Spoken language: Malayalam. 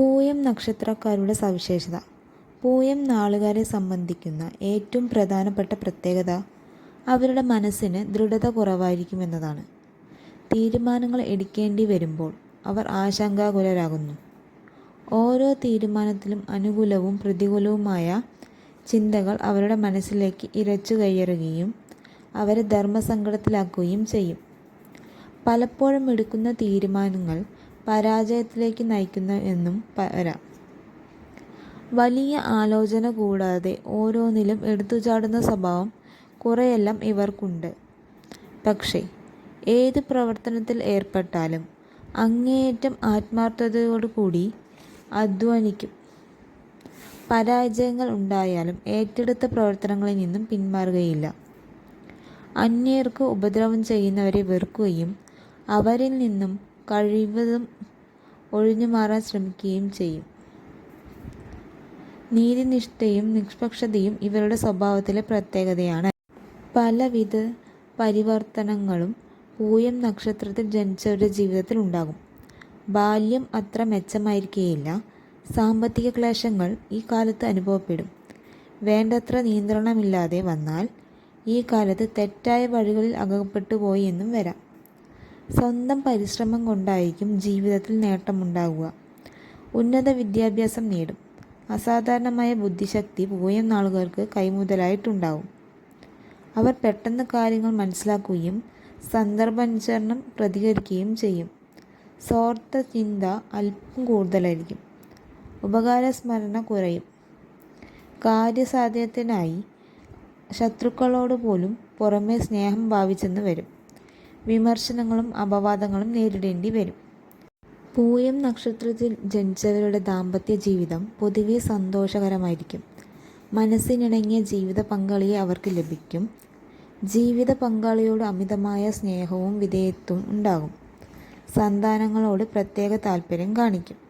പൂയം നക്ഷത്രക്കാരുടെ സവിശേഷത. പൂയം നാളുകാരെ സംബന്ധിക്കുന്ന ഏറ്റവും പ്രധാനപ്പെട്ട പ്രത്യേകത അവരുടെ മനസ്സിന് ദൃഢത കുറവായിരിക്കുമെന്നതാണ് തീരുമാനങ്ങൾ എടുക്കേണ്ടി വരുമ്പോൾ അവർ ആശങ്കാകുലരാകുന്നു. ഓരോ തീരുമാനത്തിലും അനുകൂലവും പ്രതികൂലവുമായ ചിന്തകൾ അവരുടെ മനസ്സിലേക്ക് ഇരച്ചു കയറുകയും അവരെ ധർമ്മസങ്കടത്തിലാക്കുകയും ചെയ്യും. പലപ്പോഴും എടുക്കുന്ന തീരുമാനങ്ങൾ പരാജയത്തിലേക്ക് നയിക്കുന്ന എന്നും വരാം. വലിയ ആലോചന കൂടാതെ ഓരോന്നിലും എടുത്തുചാടുന്ന സ്വഭാവം കുറെയെല്ലാം ഇവർക്കുണ്ട്. പക്ഷേ ഏത് പ്രവർത്തനത്തിൽ ഏർപ്പെട്ടാലും അങ്ങേയറ്റം ആത്മാർത്ഥതയോടുകൂടി അധ്വാനിക്കും. പരാജയങ്ങൾ ഉണ്ടായാലും ഏറ്റെടുത്ത പ്രവർത്തനങ്ങളിൽ നിന്നും പിന്മാറുകയില്ല. അന്യർക്ക് ഉപദ്രവം ചെയ്യുന്നവരെ വെറുക്കുകയും അവരിൽ നിന്നും കഴിവതും ഒഴിഞ്ഞു മാറാൻ ശ്രമിക്കുകയും ചെയ്യും. നീതിനിഷ്ഠയും നിഷ്പക്ഷതയും ഇവരുടെ സ്വഭാവത്തിലെ പ്രത്യേകതയാണ്. പലവിധ പരിവർത്തനങ്ങളും പൂയം നക്ഷത്രത്തിൽ ജനിച്ചവരുടെ ജീവിതത്തിൽ ഉണ്ടാകും. ബാല്യം അത്ര മെച്ചമായിരിക്കുകയില്ല സാമ്പത്തിക ക്ലേശങ്ങൾ ഈ കാലത്ത് അനുഭവപ്പെടും. വേണ്ടത്ര നിയന്ത്രണമില്ലാതെ വന്നാൽ ഈ കാലത്ത് തെറ്റായ വഴികളിൽ അകപ്പെട്ടു പോയി എന്നും വരാം. സ്വന്തം പരിശ്രമം കൊണ്ടായിരിക്കും ജീവിതത്തിൽ നേട്ടമുണ്ടാകുക ഉന്നത വിദ്യാഭ്യാസം നേടും. അസാധാരണമായ ബുദ്ധിശക്തി പൂയം നാളുകാർക്ക് കൈമുതലായിട്ടുണ്ടാവും. അവർ പെട്ടെന്ന് കാര്യങ്ങൾ മനസ്സിലാക്കുകയും സന്ദർഭാനുസരണം പ്രതികരിക്കുകയും ചെയ്യും. സ്വാർത്ഥ ചിന്ത അല്പം കൂടുതലായിരിക്കും. ഉപകാരസ്മരണ കുറയും. കാര്യസാധ്യത്തിനായി ശത്രുക്കളോട് പോലും പുറമേ സ്നേഹം ഭാവിച്ചെന്ന് വരും. വിമർശനങ്ങളും അപവാദങ്ങളും നേരിടേണ്ടി വരും. പൂയം നക്ഷത്രത്തിൽ ജനിച്ചവരുടെ ദാമ്പത്യ ജീവിതം പൊതുവെ സന്തോഷകരമായിരിക്കും. മനസ്സിനിണങ്ങിയ ജീവിത പങ്കാളിയെ അവർക്ക് ലഭിക്കും. ജീവിത പങ്കാളിയോട് അമിതമായ സ്നേഹവും വിധേയത്വവും ഉണ്ടാകും. സന്താനങ്ങളോട് പ്രത്യേക താല്പര്യം കാണിക്കും.